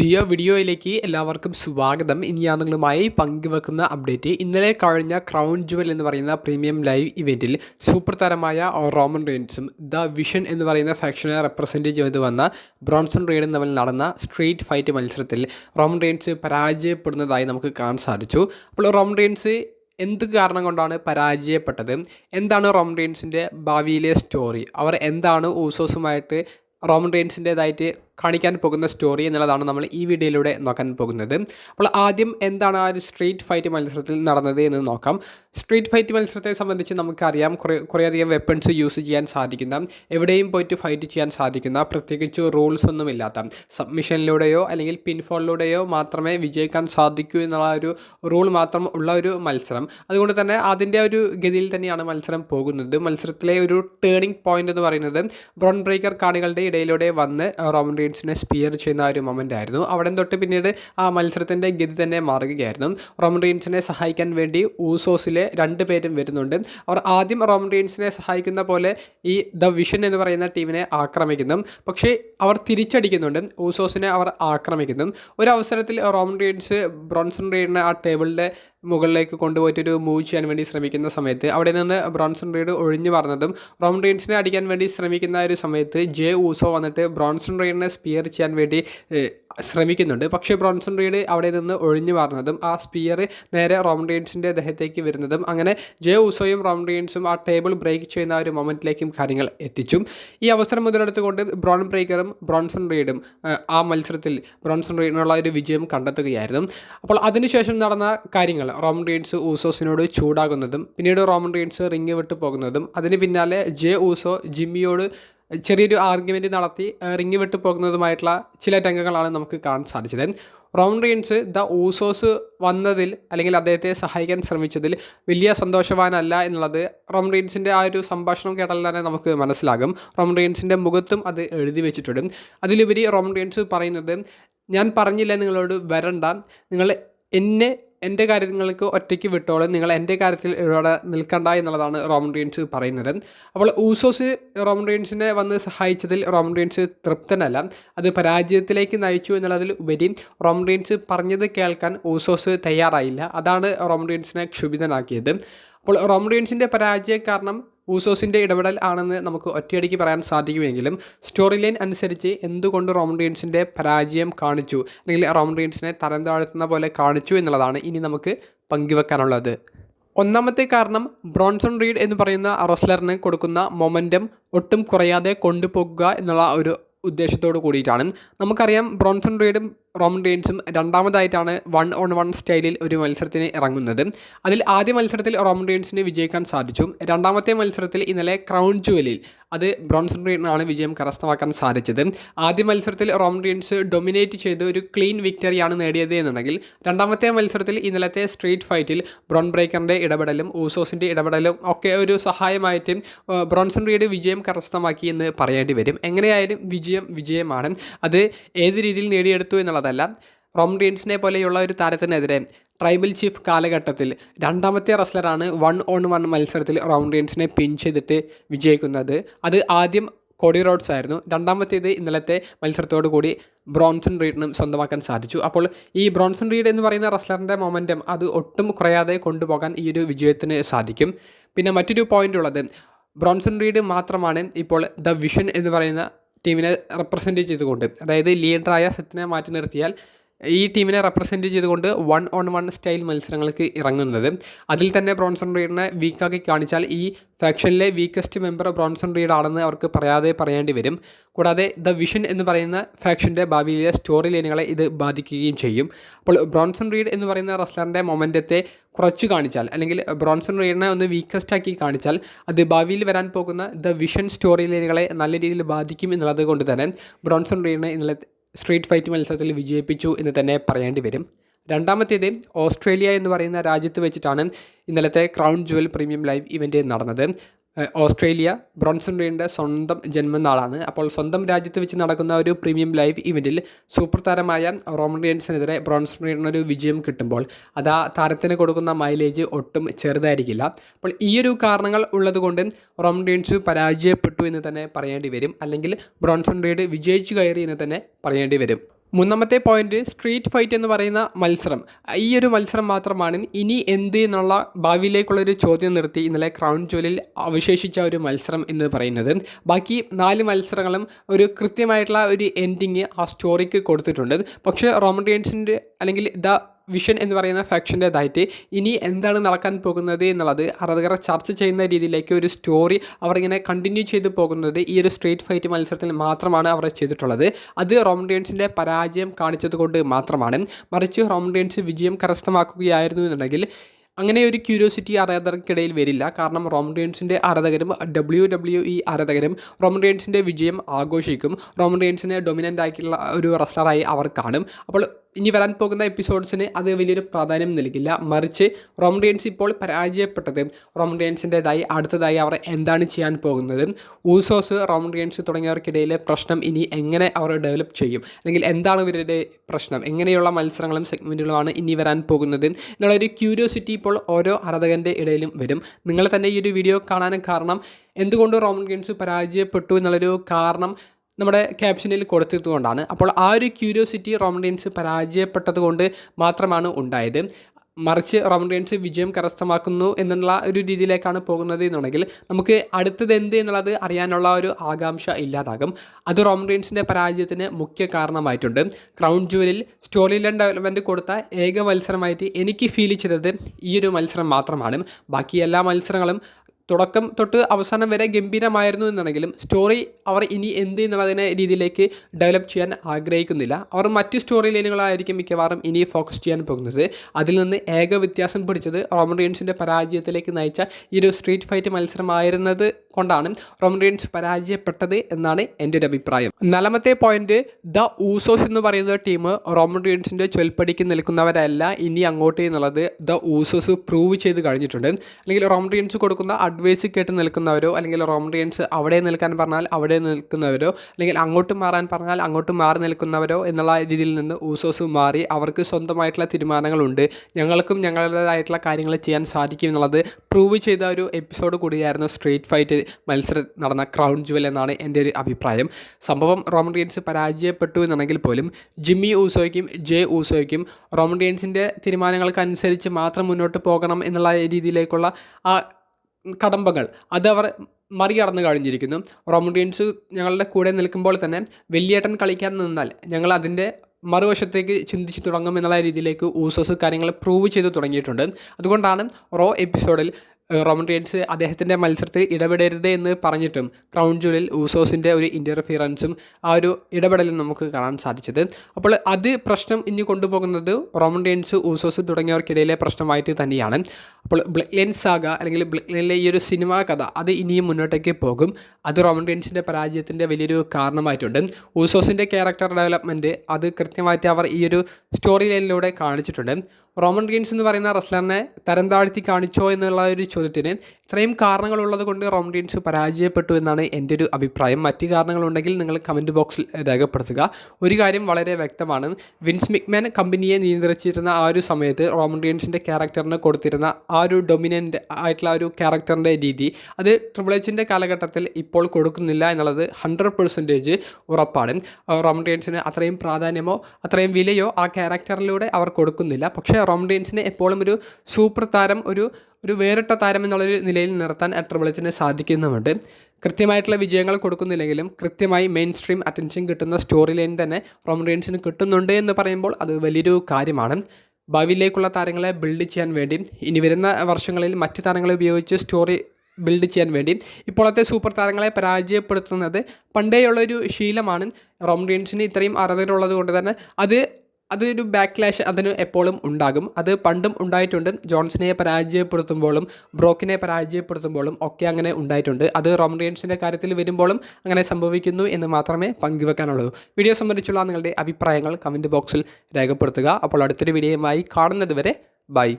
പുതിയ വീഡിയോയിലേക്ക് എല്ലാവർക്കും സ്വാഗതം. ഇനി ഞാൻ നിങ്ങളുമായി പങ്കുവെക്കുന്ന അപ്ഡേറ്റ്. ഇന്നലെ കഴിഞ്ഞ ക്രൗൺ ജുവൽ എന്ന് പറയുന്ന പ്രീമിയം ലൈവ് ഇവന്റിൽ സൂപ്പർ താരമായ റോമൻ റെയിൻസും ദ വിഷൻ എന്ന് പറയുന്ന ഫാക്ഷനെ റെപ്രസെന്റ് ചെയ്ത് വന്ന ബ്രോൺസൺ റെയ്ഡും തമ്മിൽ നടന്ന സ്ട്രീറ്റ് ഫൈറ്റ് മത്സരത്തിൽ റോമൻ റെയിൻസ് പരാജയപ്പെടുന്നതായി നമുക്ക് കാണാൻ സാധിച്ചു. അപ്പോൾ റോമൻ റെയിൻസ് എന്ത് കാരണം കൊണ്ടാണ് പരാജയപ്പെട്ടത്? എന്താണ് റോമൻ റെയിൻസിന്റെ ഭാവിയിലെ സ്റ്റോറി അവർ എന്താണ് ഊസോസുമായിട്ട് റോമൻ റെയിൻസിന്റേതായിട്ട് കാണിക്കാൻ പോകുന്ന സ്റ്റോറി എന്നുള്ളതാണ് നമ്മൾ ഈ വീഡിയോയിലൂടെ നോക്കാൻ പോകുന്നത്. അപ്പോൾ ആദ്യം എന്താണ് ആ ഒരു സ്ട്രീറ്റ് ഫൈറ്റ് മത്സരത്തിൽ നടന്നത് എന്ന് നോക്കാം. സ്ട്രീറ്റ് ഫൈറ്റ് മത്സരത്തെ സംബന്ധിച്ച് നമുക്കറിയാം കുറേ കുറേയധികം വെപ്പൺസ് യൂസ് ചെയ്യാൻ സാധിക്കുന്ന എവിടെയും പോയിട്ട് ഫൈറ്റ് ചെയ്യാൻ സാധിക്കുന്ന പ്രത്യേകിച്ച് റൂൾസ് ഒന്നുമില്ലാത്ത സബ്മിഷനിലൂടെയോ അല്ലെങ്കിൽ പിൻഫോളിലൂടെയോ മാത്രമേ വിജയിക്കാൻ സാധിക്കൂ എന്നുള്ള ഒരു റൂൾ മാത്രം ഉള്ള ഒരു മത്സരം. അതുകൊണ്ട് തന്നെ അതിന്റെ ഒരു ഗതിയിൽ തന്നെയാണ് മത്സരം പോകുന്നത്. മത്സരത്തിലെ ഒരു ടേണിംഗ് പോയിന്റ് എന്ന് പറയുന്നത് ബ്രോൺ ബ്രേക്കർ കാണികളുടെ ഇടയിലൂടെ വന്ന് റോമൻ റീഡ്സിനെ സ്പിയർ ചെയ്യുന്ന ആ ഒരു മൊമെന്റ് ആയിരുന്നു. അവിടെ തൊട്ട് പിന്നീട് ആ മത്സരത്തിന്റെ ഗതി തന്നെ മാറുകയായിരുന്നു. റോമൻ റീൻസിനെ സഹായിക്കാൻ വേണ്ടി ഊസോസിലെ രണ്ട് പേരും വരുന്നുണ്ട്. അവർ ആദ്യം റോമൻ റീൻസിനെ സഹായിക്കുന്ന പോലെ ഈ ദ വിഷൻ എന്ന് പറയുന്ന ടീമിനെ ആക്രമിക്കുന്നു. പക്ഷേ അവർ തിരിച്ചടിക്കുന്നുണ്ട്. ഊസോസിനെ അവർ ആക്രമിക്കുന്നു. ഒരു അവസരത്തിൽ റോമൻ റീൻസ് ബ്രോൺസൺ റീഡിനെ ആ ടേബിളിന്റെ മുകളിലേക്ക് കൊണ്ടുപോയിട്ടൊരു മൂവ് ചെയ്യാൻ വേണ്ടി ശ്രമിക്കുന്ന സമയത്ത് അവിടെ നിന്ന് ബ്രോൺസൺ റീഡ് ഒഴിഞ്ഞു പറഞ്ഞതും റോമൻ റീൻസിനെ അടിക്കാൻ വേണ്ടി ശ്രമിക്കുന്ന ഒരു സമയത്ത് ജെ ഊസോ വന്നിട്ട് ബ്രോൺസൺ റീഡിനെ സ്പിയർ ചെയ്യാൻ വേണ്ടി ശ്രമിക്കുന്നുണ്ട്. പക്ഷേ ബ്രോൺസൺ റീഡ് അവിടെ നിന്ന് ഒഴിഞ്ഞു മാറുന്നതും ആ സ്പിയർ നേരെ റോമൻ റീൻസിന്റെ ദേഹത്തേക്ക് വരുന്നതും അങ്ങനെ ജെ ഉസോയും റോമൻ റീൻസും ആ ടേബിൾ ബ്രേക്ക് ചെയ്യുന്ന ഒരു മൊമെന്റിലേക്കും കാര്യങ്ങൾ എത്തിച്ചു. ഈ അവസരം മുതലെടുത്തുകൊണ്ട് ബ്രോൺ ബ്രേക്കറും ബ്രോൺസൺ റീഡും ആ മത്സരത്തിൽ ബ്രോൺസൺ റീഡിനുള്ള ഒരു വിജയം കണ്ടെത്തുകയായിരുന്നു. അപ്പോൾ അതിനുശേഷം നടന്ന കാര്യങ്ങൾ റോമൻ റീൻസ് ഊസോസിനോട് ചൂടാകുന്നതും പിന്നീട് റോമൻ റീൻസ് റിങ് വിട്ടു പോകുന്നതും അതിന് പിന്നാലെ ജെ ഊസോ ജിമ്മിയോട് ചെറിയൊരു ആർഗ്യുമെന്റ് നടത്തി റിങ് വിട്ട് പോകുന്നതുമായിട്ടുള്ള ചില രംഗങ്ങളാണ് നമുക്ക് കാണാൻ സാധിച്ചത്. റോമൻ റീൻസ് ദ ഊസോസ് വന്നതിൽ അല്ലെങ്കിൽ അദ്ദേഹത്തെ സഹായിക്കാൻ ശ്രമിച്ചതിൽ വലിയ സന്തോഷവാനല്ല എന്നുള്ളത് റോമൻ റീൻസിന്റെ ആ ഒരു സംഭാഷണം കേട്ടാൽ തന്നെ നമുക്ക് മനസ്സിലാകും. റോമൻ റീൻസിന്റെ മുഖത്തും അത് എഴുതി വെച്ചിട്ടുണ്ട്. അതിലുപരി റോമൻ റീൻസ് പറയുന്നത് ഞാൻ പറഞ്ഞില്ല നിങ്ങളോട് വരണ്ട. നിങ്ങൾ എന്നെ എന്റെ കാര്യങ്ങൾക്ക് ഒറ്റയ്ക്ക് വിട്ടോളും. നിങ്ങൾ എന്റെ കാര്യത്തിൽ ഇവിടെ നിൽക്കണ്ട എന്നുള്ളതാണ് റോമൻ റീൻസ് പറയുന്നത്. അപ്പോൾ ഊസോസ് റോമൻ റീൻസിനെ വന്ന് സഹായിച്ചതിൽ റോമൻ റീൻസ് തൃപ്തനല്ല. അത് പരാജയത്തിലേക്ക് നയിച്ചു എന്നുള്ളതിൽ ഉപരി റോമൻ റീൻസ് പറഞ്ഞത് കേൾക്കാൻ ഊസോസ് തയ്യാറായില്ല. അതാണ് റോമൻ റീൻസിനെ ക്ഷുഭിതനാക്കിയത്. അപ്പോൾ റോമൻ റീൻസിന്റെ പരാജയ കാരണം ഊസോസിന്റെ ഇടപെടൽ ആണെന്ന് നമുക്ക് ഒറ്റയടിക്ക് പറയാൻ സാധിക്കുമെങ്കിലും സ്റ്റോറി ലൈൻ അനുസരിച്ച് എന്തുകൊണ്ട് റോമൻ റീൻസിന്റെ പരാജയം കാണിച്ചു? അല്ലെങ്കിൽ റോമൻ റീൻസിനെ തരം താഴ്ത്തുന്ന പോലെ കാണിച്ചു എന്നുള്ളതാണ് ഇനി നമുക്ക് പങ്കുവെക്കാനുള്ളത്. ഒന്നാമത്തെ കാരണം ബ്രോൺസൺ റീഡ് എന്ന് പറയുന്ന റസ്ലറിന് കൊടുക്കുന്ന മൊമെന്റം ഒട്ടും കുറയാതെ കൊണ്ടുപോകുക എന്നുള്ള ഒരു ഉദ്ദേശത്തോട് കൂടിയിട്ടാണ്. നമുക്കറിയാം ബ്രോൺസൺ റീഡും റോമൻ റീൻസും രണ്ടാമതായിട്ടാണ് വൺ ഓൺ വൺ സ്റ്റൈലിൽ ഒരു മത്സരത്തിന് ഇറങ്ങുന്നത്. അതിൽ ആദ്യ മത്സരത്തിൽ റോമൻ റീൻസിന് വിജയിക്കാൻ സാധിച്ചു. രണ്ടാമത്തെ മത്സരത്തിൽ ഇന്നലെ ക്രൗൺ ജുവലിൽ അത് ബ്രോൺസൺ റെയിനാണ് വിജയം കരസ്ഥമാക്കാൻ സാധിച്ചത്. ആദ്യ മത്സരത്തിൽ റോമൻ റെയിൻസ് ഡൊമിനേറ്റ് ചെയ്ത് ഒരു ക്ലീൻ വിക്ടറിയാണ് നേടിയത് എന്നുണ്ടെങ്കിൽ രണ്ടാമത്തെ മത്സരത്തിൽ ഇന്നലത്തെ സ്ട്രീറ്റ് ഫൈറ്റിൽ ബ്രോൺ ബ്രേക്കറിന്റെ ഇടപെടലും ഊസോസിന്റെ ഇടപെടലും ഒക്കെ ഒരു സഹായമായിട്ട് ബ്രോൺസൺ റീഡ് വിജയം കരസ്ഥമാക്കി എന്ന് പറയേണ്ടി വരും. എങ്ങനെയായാലും വിജയം വിജയമാണ്. അത് ഏത് രീതിയിൽ നേടിയെടുത്തു എന്നുള്ളതല്ല റോം റീൻസിനെ പോലെയുള്ള ഒരു താരത്തിനെതിരെ ട്രൈബൽ ചീഫ് കാലഘട്ടത്തിൽ രണ്ടാമത്തെ റസ്ലറാണ് വൺ ഓൺ വൺ മത്സരത്തിൽ റോമൻ റീൻസിനെ പിൻ ചെയ്തിട്ട് വിജയിക്കുന്നത്. അത് ആദ്യം കോഡി റോഡ്സ് ആയിരുന്നു. രണ്ടാമത്തേത് ഇന്നലത്തെ മത്സരത്തോടു കൂടി ബ്രോൺസൺ റീഡിനും സ്വന്തമാക്കാൻ സാധിച്ചു. അപ്പോൾ ഈ ബ്രോൺസൺ റീഡ് എന്ന് പറയുന്ന റസ്ലറിന്റെ മൊമെന്റം അത് ഒട്ടും കുറയാതെ കൊണ്ടുപോകാൻ ഈ ഒരു വിജയത്തിന് സാധിക്കും. പിന്നെ മറ്റൊരു പോയിന്റ് ഉള്ളത് ബ്രോൺസൺ റീഡ് മാത്രമാണ് ഇപ്പോൾ ദ വിഷൻ എന്ന് പറയുന്ന ടീമിനെ റെപ്രസെന്റ് ചെയ്തുകൊണ്ട്. അതായത് ലീഡറായ സച്ചിനെ മാറ്റി നിർത്തിയാൽ ഈ ടീമിനെ റെപ്രസെന്റ് ചെയ്തുകൊണ്ട് വൺ ഓൺ വൺ സ്റ്റൈൽ മത്സരങ്ങൾക്ക് ഇറങ്ങുന്നത്. അതിൽ തന്നെ ബ്രോൺസൺ റീഡിനെ വീക്കാക്കി കാണിച്ചാൽ ഈ ഫാക്ഷനിലെ വീക്കസ്റ്റ് മെമ്പർ ബ്രോൺസൺ റീഡ് ആണെന്ന് അവർക്ക് പറയാതെ പറയേണ്ടി വരും. കൂടാതെ ദ വിഷൻ എന്ന് പറയുന്ന ഫാക്ഷന്റെ ഭാവിയിലെ സ്റ്റോറി ലൈനുകളെ ഇത് ബാധിക്കുകയും ചെയ്യും. അപ്പോൾ ബ്രോൺസൺ റീഡ് എന്ന് പറയുന്ന റെസ്ലറിന്റെ മൊമെന്റത്തെ കുറച്ച് കാണിച്ചാൽ അല്ലെങ്കിൽ ബ്രോൺസൺ റീഡിനെ ഒന്ന് വീക്കസ്റ്റ് ആക്കി കാണിച്ചാൽ അത് ഭാവിയിൽ വരാൻ പോകുന്ന ദ വിഷൻ സ്റ്റോറി ലൈനുകളെ നല്ല രീതിയിൽ ബാധിക്കും എന്നുള്ളത് കൊണ്ട് തന്നെ ബ്രോൺസൺ റീഡിനെ ഇന്നലെ സ്ട്രീറ്റ് ഫൈറ്റ് മത്സരത്തിൽ വിജയിപ്പിച്ചു എന്ന് തന്നെ പറയേണ്ടി വരും. രണ്ടാമത്തേത് ഓസ്ട്രേലിയ എന്ന് പറയുന്ന രാജ്യത്ത് വെച്ചിട്ടാണ് ഇന്നലത്തെ crown jewel premium live event നടന്നത്. ഓസ്ട്രേലിയ ബ്രോൺസൺ റീഡിന്റെ സ്വന്തം ജന്മനാളാണ് അപ്പോൾ സ്വന്തം രാജ്യത്ത് വെച്ച് നടക്കുന്ന ഒരു പ്രീമിയം ലൈവ് ഇവന്റിൽ സൂപ്പർ താരമായ റോമൻ റീൻസിനെതിരെ ബ്രോൺസൺ റീഡിനൊരു വിജയം കിട്ടുമ്പോൾ അത് ആ താരത്തിന് കൊടുക്കുന്ന മൈലേജ് ഒട്ടും ചെറുതായിരിക്കില്ല. അപ്പോൾ ഈയൊരു കാരണങ്ങൾ ഉള്ളതുകൊണ്ട് റോമൻ റീൻസ് പരാജയപ്പെട്ടു എന്ന് തന്നെ പറയേണ്ടി വരും. അല്ലെങ്കിൽ ബ്രോൺസൺ റീഡ് വിജയിച്ചു കയറി എന്ന് തന്നെ പറയേണ്ടി വരും. മൂന്നാമത്തെ പോയിന്റ് സ്ട്രീറ്റ് ഫൈറ്റ് എന്ന് പറയുന്ന മത്സരം. ഈ ഒരു മത്സരം മാത്രമാണ് ഇനി എന്ത് എന്നുള്ള ഭാവിയിലേക്കുള്ളൊരു ചോദ്യം നിർത്തി ഇന്നലെ ക്രൗൺ ജോലിൽ അവശേഷിച്ച ഒരു മത്സരം എന്ന് പറയുന്നത്. ബാക്കി നാല് മത്സരങ്ങളും ഒരു കൃത്യമായിട്ടുള്ള ഒരു എൻഡിങ് ആ സ്റ്റോറിക്ക് കൊടുത്തിട്ടുണ്ട്. പക്ഷേ റോമൻ റോമഡിയൻസിന്റെ അല്ലെങ്കിൽ ദ വിഷൻ എന്ന് പറയുന്ന ഫാക്ഷന്റേതായിട്ട് ഇനി എന്താണ് നടക്കാൻ പോകുന്നത് എന്നുള്ളത് ആരാധകർ ചർച്ച ചെയ്യുന്ന രീതിയിലേക്ക് ഒരു സ്റ്റോറി അവർ ഇങ്ങനെ കണ്ടിന്യൂ ചെയ്ത് പോകുന്നത് ഈ ഒരു സ്ട്രീറ്റ് ഫൈറ്റ് മത്സരത്തിൽ മാത്രമാണ് അവർ ചെയ്തിട്ടുള്ളത്. അത് റോംഡിയൻസിന്റെ പരാജയം കാണിച്ചത് കൊണ്ട് മാത്രമാണ്. മറിച്ച് റോംഡിയൻസ് വിജയം കരസ്ഥമാക്കുകയായിരുന്നു എന്നുണ്ടെങ്കിൽ അങ്ങനെ ഒരു ക്യൂരിയോസിറ്റി ആരാധകർക്കിടയിൽ വരില്ല. കാരണം റോമഡിയൻസിന്റെ ആരാധകരും ഡബ്ല്യു ഡബ്ല്യു ഇ ആരാധകരും റോമഡിയൻസിന്റെ വിജയം ആഘോഷിക്കും. റോമഡിയൻസിനെ ഡൊമിനന്റ് ആയിട്ടുള്ള ഒരു റെസ്ലറായി അവർ കാണും. അപ്പോൾ ഇനി വരാൻ പോകുന്ന എപ്പിസോഡ്സിന് അത് വലിയൊരു പ്രാധാന്യം നൽകില്ല. മറിച്ച് റോമഡിയൻസ് ഇപ്പോൾ പരാജയപ്പെട്ടത്. റോമഡിയൻസിന്റെതായി അടുത്തതായി അവർ എന്താണ് ചെയ്യാൻ പോകുന്നത്? ഊസോസ് റോമഡിയൻസ് തുടങ്ങിയവർക്കിടയിലെ പ്രശ്നം ഇനി എങ്ങനെ അവർ ഡെവലപ്പ് ചെയ്യും? അല്ലെങ്കിൽ എന്താണ് ഇവരുടെ പ്രശ്നം? എങ്ങനെയുള്ള മത്സരങ്ങളും സെഗ്മെന്റുകളുമാണ് ഇനി വരാൻ പോകുന്നത്? എന്നുള്ളൊരു ക്യൂരിയോസിറ്റി ഇപ്പോൾ ഓരോ ആരാധകന്റെ ഇടയിലും വരും. നിങ്ങൾ തന്നെ ഈ ഒരു വീഡിയോ കാണാനും കാരണം എന്തുകൊണ്ട് റോമൻ ഗെയിംസ് പരാജയപ്പെട്ടു എന്നുള്ളൊരു കാരണം നമ്മുടെ ക്യാപ്ഷനിൽ കൊടുത്തതുകൊണ്ടാണ് അപ്പോൾ ആ ഒരു ക്യൂരിയോസിറ്റി റോമഡിയൻസ് പരാജയപ്പെട്ടത് കൊണ്ട് മാത്രമാണ് ഉണ്ടായത്. മറിച്ച് റോമഡിയൻസ് വിജയം കരസ്ഥമാക്കുന്നു എന്നുള്ള ഒരു രീതിയിലേക്കാണ് പോകുന്നത് എന്നുണ്ടെങ്കിൽ നമുക്ക് അടുത്തത് എന്ത് എന്നുള്ളത് അറിയാനുള്ള ഒരു ആകാംക്ഷ ഇല്ലാതാകും. അത് റോമഡിയൻസിന്റെ പരാജയത്തിന് മുഖ്യ കാരണമായിട്ടുണ്ട്. ക്രൗൺ ജുവലിൽ സ്റ്റോറി ലൈൻ ഡെവലപ്മെന്റ് കൊടുത്ത ഏക മത്സരമായിട്ട് എനിക്ക് ഫീൽ ചെയ്തത് ഈ ഒരു മത്സരം മാത്രമാണ്. ബാക്കി എല്ലാ മത്സരങ്ങളും തുടക്കം തൊട്ട് അവസാനം വരെ ഗംഭീരമായിരുന്നു എന്നുണ്ടെങ്കിലും സ്റ്റോറി അവർ ഇനി എന്ത് എന്നുള്ളതിനെ രീതിയിലേക്ക് ഡെവലപ്പ് ചെയ്യാൻ ആഗ്രഹിക്കുന്നില്ല. അവർ മറ്റ് സ്റ്റോറി ലൈനുകളായിരിക്കും മിക്കവാറും ഇനി ഫോക്കസ് ചെയ്യാൻ പോകുന്നത്. അതിൽ നിന്ന് ഏക വ്യത്യാസം പിടിച്ചത് റോമഡിയൻസിന്റെ പരാജയത്തിലേക്ക് നയിച്ച ഈ ഒരു സ്ട്രീറ്റ് ഫൈറ്റ് മത്സരമായിരുന്നത് കൊണ്ടാണ് റോമഡിയൻസ് പരാജയപ്പെട്ടത് എന്നാണ് എന്റെ ഒരു അഭിപ്രായം. നാലാമത്തെ പോയിന്റ് ദ ഊസോസ് എന്ന് പറയുന്ന ടീം റോമൻ റീൻസിന്റെ ചൊൽപ്പടിക്ക് നിൽക്കുന്നവരല്ല ഇനി അങ്ങോട്ട് എന്നുള്ളത്. ദ ഊസോസ് പ്രൂവ് ചെയ്ത് കഴിഞ്ഞിട്ടുണ്ട്. അല്ലെങ്കിൽ റോമൻ റീൻസ് കൊടുക്കുന്ന അഡ്വൈസ് കേട്ട് നിൽക്കുന്നവരോ അല്ലെങ്കിൽ റോമഡിയൻസ് അവിടെ നിൽക്കാൻ പറഞ്ഞാൽ അവിടെ നിൽക്കുന്നവരോ അല്ലെങ്കിൽ അങ്ങോട്ട് മാറാൻ പറഞ്ഞാൽ അങ്ങോട്ട് മാറി നിൽക്കുന്നവരോ എന്നുള്ള രീതിയിൽ നിന്ന് ഊസോസ് മാറി അവർക്ക് സ്വന്തമായിട്ടുള്ള തീരുമാനങ്ങളുണ്ട്. ഞങ്ങൾക്കും ഞങ്ങളുടേതായിട്ടുള്ള കാര്യങ്ങൾ ചെയ്യാൻ സാധിക്കും എന്നുള്ളത് പ്രൂവ് ചെയ്ത ഒരു എപ്പിസോഡ് കൂടിയായിരുന്നു സ്ട്രീറ്റ് ഫൈറ്റ് മത്സരം നടന്ന ക്രൗൺ ജുവൽ എന്നാണ് എന്റെ ഒരു അഭിപ്രായം. സംഭവം റോമഡിയൻസ് പരാജയപ്പെട്ടു എന്നുണ്ടെങ്കിൽ പോലും ജിമ്മി ഊസോയ്ക്കും ജെ ഊസോയ്ക്കും റോമഡിയൻസിന്റെ തീരുമാനങ്ങൾക്കനുസരിച്ച് മാത്രം മുന്നോട്ട് പോകണം എന്നുള്ള രീതിയിലേക്കുള്ള ആ കടമ്പകൾ. അത് അവർ മറികടന്ന് കഴിഞ്ഞിരിക്കുന്നു. റൊമഡിയൻസ് ഞങ്ങളുടെ കൂടെ നിൽക്കുമ്പോൾ തന്നെ വലിയേട്ടൻ കളിക്കാൻ നിന്നാൽ ഞങ്ങൾ അതിന്റെ മറുവശത്തേക്ക് ചിന്തിച്ച് തുടങ്ങും എന്നുള്ള രീതിയിലേക്ക് ഊസസ് കാര്യങ്ങൾ പ്രൂവ് ചെയ്ത് തുടങ്ങിയിട്ടുണ്ട്. അതുകൊണ്ടാണ് റോ എപ്പിസോഡിൽ റോമൻ റിയൻസ് അദ്ദേഹത്തിന്റെ മത്സരത്തിൽ ഇടപെടരുത് എന്ന് പറഞ്ഞിട്ടും ക്രൗൺ ജൂലിൽ ഊസോസിന്റെ ഒരു ഇന്റർഫിയറൻസും ആ ഒരു ഇടപെടലും നമുക്ക് കാണാൻ സാധിച്ചത്. അപ്പോൾ അത് പ്രശ്നം ഇനി കൊണ്ടുപോകുന്നത് റോമൻ റിയൻസ് ഊസോസ് തുടങ്ങിയവർക്കിടയിലെ പ്രശ്നമായിട്ട് തന്നെയാണ്. അപ്പോൾ ബ്ലക്ക്ലൈൻ സാഗ അല്ലെങ്കിൽ ബ്ലക്ക്ലൈനിലെ ഈ ഒരു സിനിമാ കഥ അത് ഇനിയും മുന്നോട്ടേക്ക് പോകും. അത് റോമൻ റീൻസിന്റെ പരാജയത്തിന്റെ വലിയൊരു കാരണമായിട്ടുണ്ട്. ഊസോസിന്റെ ക്യാരക്ടർ ഡെവലപ്മെന്റ് അത് കൃത്യമായിട്ട് അവർ ഈ ഒരു സ്റ്റോറി ലൈനിലൂടെ കാണിച്ചിട്ടുണ്ട്. റോമൻ റീൻസ് എന്ന് പറയുന്ന റെസ്ലറിനെ തരം താഴ്ത്തി കാണിച്ചോ എന്നുള്ള ഒരു ചോദ്യത്തിന് ഇത്രയും കാരണങ്ങളുള്ളത് കൊണ്ട് റോമൻ റീൻസ് പരാജയപ്പെട്ടു എന്നാണ് എന്റെ ഒരു അഭിപ്രായം. മറ്റ് കാരണങ്ങളുണ്ടെങ്കിൽ നിങ്ങൾ കമന്റ് ബോക്സിൽ രേഖപ്പെടുത്തുക. ഒരു കാര്യം വളരെ വ്യക്തമാണ്. വിൻസ് മിക്മാൻ കമ്പനിയെ നിയന്ത്രിച്ചിരുന്ന ആ ഒരു സമയത്ത് റോമൻ റീൻസിന്റെ ക്യാരക്ടറിന് കൊടുത്തിരുന്ന ആ ഒരു ഡൊമിനന്റ് ആയിട്ടുള്ള ഒരു ക്യാരക്ടറിന്റെ രീതി അത് ട്രിപ്പിൾ എച്ചിന്റെ കാലഘട്ടത്തിൽ ഇപ്പോൾ കൊടുക്കുന്നില്ല എന്നുള്ളത് ഹൺഡ്രഡ് പെർസെന്റേജ് ഉറപ്പാണ്. റോം റീൻസിന് അത്രയും പ്രാധാന്യമോ അത്രയും വിലയോ ആ ക്യാരക്ടറിലൂടെ അവർ കൊടുക്കുന്നില്ല. പക്ഷേ റോമഡിയൻസിനെ എപ്പോഴും ഒരു സൂപ്പർ താരം ഒരു ഒരു വേറിട്ട താരം എന്നുള്ളൊരു നിലയിൽ നിർത്താൻ ട്രിബിളിച്ചിന് സാധിക്കുന്നുമുണ്ട്. കൃത്യമായിട്ടുള്ള വിജയങ്ങൾ കൊടുക്കുന്നില്ലെങ്കിലും കൃത്യമായി മെയിൻ സ്ട്രീം അറ്റൻഷൻ കിട്ടുന്ന സ്റ്റോറി ലൈൻ തന്നെ റൊമഡിയൻസിന് കിട്ടുന്നുണ്ട് എന്ന് പറയുമ്പോൾ അത് വലിയൊരു കാര്യമാണ്. ഭാവിയിലേക്കുള്ള താരങ്ങളെ ബിൽഡ് ചെയ്യാൻ വേണ്ടി ഇനി വരുന്ന വർഷങ്ങളിൽ മറ്റ് താരങ്ങളെ ഉപയോഗിച്ച് സ്റ്റോറി ബിൽഡ് ചെയ്യാൻ വേണ്ടി. ഇപ്പോഴത്തെ സൂപ്പർ താരങ്ങളെ പരാജയപ്പെടുത്തുന്നത് പണ്ടേയുള്ളൊരു ശീലമാണ് റോമഡിയൻസിന് ഇത്രയും അർഹതയുള്ളത് കൊണ്ട് തന്നെ. അത് അതൊരു ബാക്ക്ലാഷ് അതിന് എപ്പോഴും ഉണ്ടാകും. അത് പണ്ടും ഉണ്ടായിട്ടുണ്ട്. ജോൺസിനെ പരാജയപ്പെടുത്തുമ്പോഴും ബ്രോക്കിനെ പരാജയപ്പെടുത്തുമ്പോഴും ഒക്കെ അങ്ങനെ ഉണ്ടായിട്ടുണ്ട്. അത് റോമഡിയൻസിന്റെ കാര്യത്തിൽ വരുമ്പോഴും അങ്ങനെ സംഭവിക്കുന്നു എന്ന് മാത്രമേ പങ്കുവെക്കാനുള്ളൂ. വീഡിയോ സംബന്ധിച്ചുള്ള നിങ്ങളുടെ അഭിപ്രായങ്ങൾ കമന്റ് ബോക്സിൽ രേഖപ്പെടുത്തുക. അപ്പോൾ അടുത്തൊരു വീഡിയോയുമായി കാണുന്നത് വരെ ബൈ